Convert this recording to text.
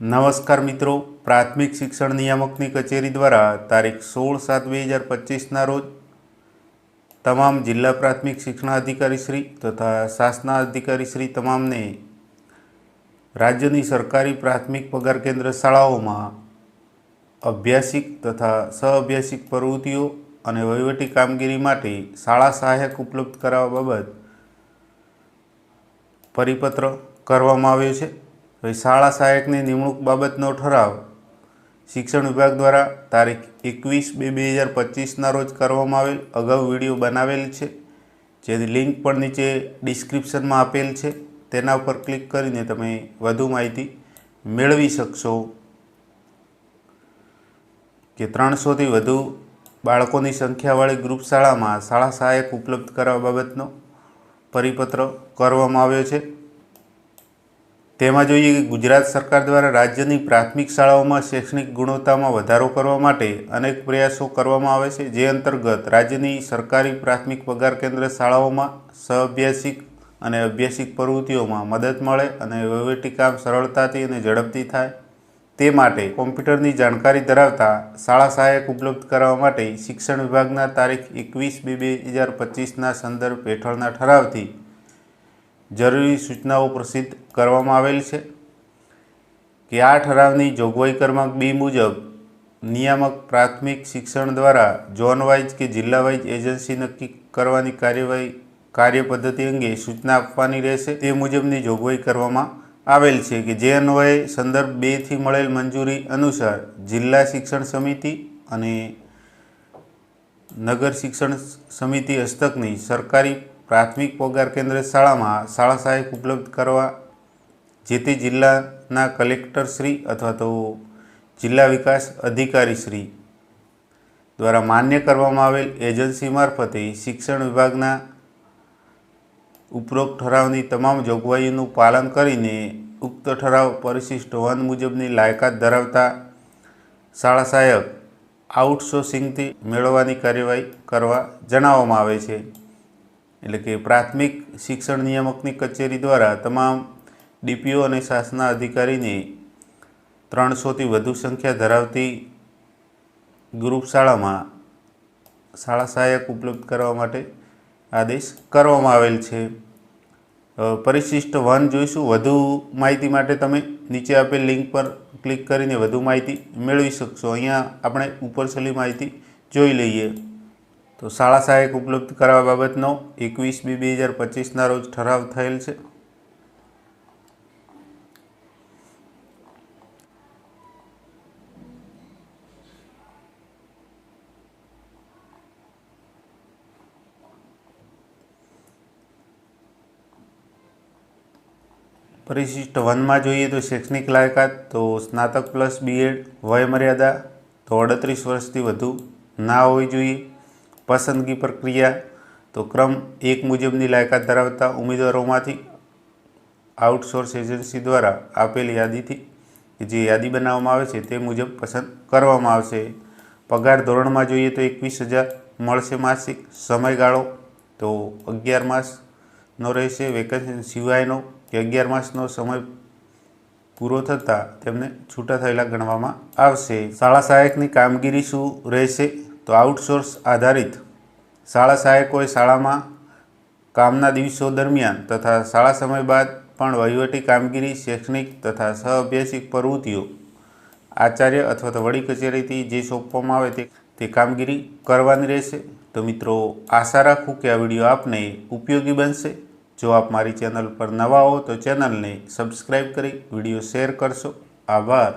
નમસ્કાર મિત્રો. પ્રાથમિક શિક્ષણ નિયામકની કચેરી દ્વારા તારીખ સોળ સાત બે હજાર પચીસના રોજ તમામ જિલ્લા પ્રાથમિક શિક્ષણાધિકારીશ્રી તથા શાસના અધિકારીશ્રી તમામને રાજ્યની સરકારી પ્રાથમિક પગાર કેન્દ્ર શાળાઓમાં અભ્યાસિક તથા સહઅભ્યાસિક પ્રવૃત્તિઓ અને વહીવટી કામગીરી માટે શાળા સહાયક ઉપલબ્ધ કરાવવા બાબત પરિપત્ર કરવામાં આવ્યો છે. હવે શાળા સહાયકની નિમણૂક બાબતનો ઠરાવ શિક્ષણ વિભાગ દ્વારા તારીખ એકવીસ બે બે હજાર પચીસના રોજ કરવામાં આવેલ. અગાઉ વીડિયો બનાવેલ છે. જેની લિંક પણ નીચે ડિસ્ક્રિપ્શનમાં આપેલ છે. તેના ઉપર ક્લિક કરીને તમે વધુ માહિતી મેળવી શકશો. કે ત્રણસોથી વધુ બાળકોની સંખ્યાવાળી ગ્રુપ શાળામાં શાળા સહાયક ઉપલબ્ધ કરાવવા બાબતનો પરિપત્ર કરવામાં આવ્યો છે. તેમાં જોઈએ ગુજરાત સરકાર દ્વારા રાજ્યની પ્રાથમિક શાળાઓમાં શૈક્ષણિક ગુણવત્તામાં વધારો કરવા માટે અનેક પ્રયાસો કરવામાં આવે છે. જે અંતર્ગત રાજ્યની સરકારી પ્રાથમિક પગાર કેન્દ્ર શાળાઓમાં સહઅભ્યાસિક અને અભ્યાસિક પ્રવૃત્તિઓમાં મદદ મળે અને વહીવટી કામ સરળતાથી અને ઝડપથી થાય. તે માટે કોમ્પ્યુટરની જાણકારી ધરાવતા શાળા સહાયક ઉપલબ્ધ કરાવવા માટે શિક્ષણ વિભાગના તારીખ એકવીસ બે બે હજાર પચીસના સંદર્ભ હેઠળના ઠરાવથી જરૂરી સૂચનાઓ પ્રસિદ્ધ કરવામાં આવેલ છે કે આ ઠરાવની જોગવાઈ ક્રમાંક બી મુજબ નિયામક પ્રાથમિક શિક્ષણ દ્વારા ઝોનવાઇઝ કે જિલ્લા વાઇઝ એજન્સી નક્કી કરવાની કાર્યવાહી કાર્ય પદ્ધતિ અંગે સૂચના આપવાની રહેશે. તે મુજબની જોગવાઈ કરવામાં આવેલ છે કે જે અન્વયે સંદર્ભ બેથી મળેલ મંજૂરી અનુસાર જિલ્લા શિક્ષણ સમિતિ અને નગર શિક્ષણ સમિતિ હસ્તકની સરકારી પ્રાથમિક પગાર કેન્દ્ર શાળામાં શાળા સહાયક ઉપલબ્ધ કરવા જે તે જિલ્લાના કલેક્ટરશ્રી અથવા તો જિલ્લા વિકાસ અધિકારીશ્રી દ્વારા માન્ય કરવામાં આવેલ એજન્સી મારફતે શિક્ષણ વિભાગના ઉપરોક્ત ઠરાવની તમામ જોગવાઈઓનું પાલન કરીને ઉક્ત ઠરાવ પરિશિષ્ટ વન મુજબની લાયકાત ધરાવતા શાળા સહાયક આઉટસોર્સિંગથી મેળવવાની કાર્યવાહી કરવા જણાવવામાં આવે છે. એટલે કે પ્રાથમિક શિક્ષણ નિયામકની કચેરી દ્વારા તમામ ડીપીઓ અને શાસના અધિકારીને ત્રણસોથી વધુ સંખ્યા ધરાવતી ગ્રુપ શાળામાં શાળા સહાયક ઉપલબ્ધ કરવા માટે આદેશ કરવામાં આવેલ છે. પરિશિષ્ટ વન જોઈશું. વધુ માહિતી માટે તમે નીચે આપેલ લિંક પર ક્લિક કરીને વધુ માહિતી મેળવી શકશો. અહીંયા આપણે ઉપરછલી માહિતી જોઈ લઈએ. તો શાળા સહાયક ઉપલબ્ધ કરાવવા બાબતનો એકવીસ બે બે હજાર પચીસના રોજ ઠરાવ થયેલ છે. પરિશિષ્ટ વનમાં જોઈએ તો શૈક્ષણિક લાયકાત તો સ્નાતક પ્લસ બીએડ વયમર્યાદા તો અડત્રીસ વર્ષથી વધુ ના હોવી જોઈએ. પસંદગી પ્રક્રિયા તો ક્રમ એક મુજબની લાયકાત ધરાવતા ઉમેદવારોમાંથી આઉટસોર્સ એજન્સી દ્વારા આપેલ યાદીથી જે યાદી બનાવવામાં આવે છે તે મુજબ પસંદ કરવામાં આવશે. પગાર ધોરણમાં જોઈએ તો એકવીસ હજાર મળશે માસિક, સમયગાળો તો અગિયાર માસનો રહેશે વેકેન્સી સિવાયનો કે અગિયાર માસનો સમય પૂરો થતાં તેમને છૂટા થયેલા ગણવામાં આવશે. શાળા સહાયકની કામગીરી શું રહેશે? તો આઉટસોર્સ આધારિત શાળા સહાયકોએ શાળામાં કામના દિવસો દરમિયાન તથા શાળા સમય બાદ પણ વહીવટી કામગીરી, શૈક્ષણિક તથા સહઅભ્યાસિક પ્રવૃત્તિઓ આચાર્ય અથવા તો વડી કચેરીથી જે સોંપવામાં આવે તે તે કામગીરી કરવાની રહેશે. તો મિત્રો, આશા રાખું કે આ વીડિયો આપને ઉપયોગી બનશે. જો આપ મારી ચેનલ પર નવા હો તો ચેનલને સબસ્ક્રાઈબ કરી વીડિયો શેર કરશો. આભાર.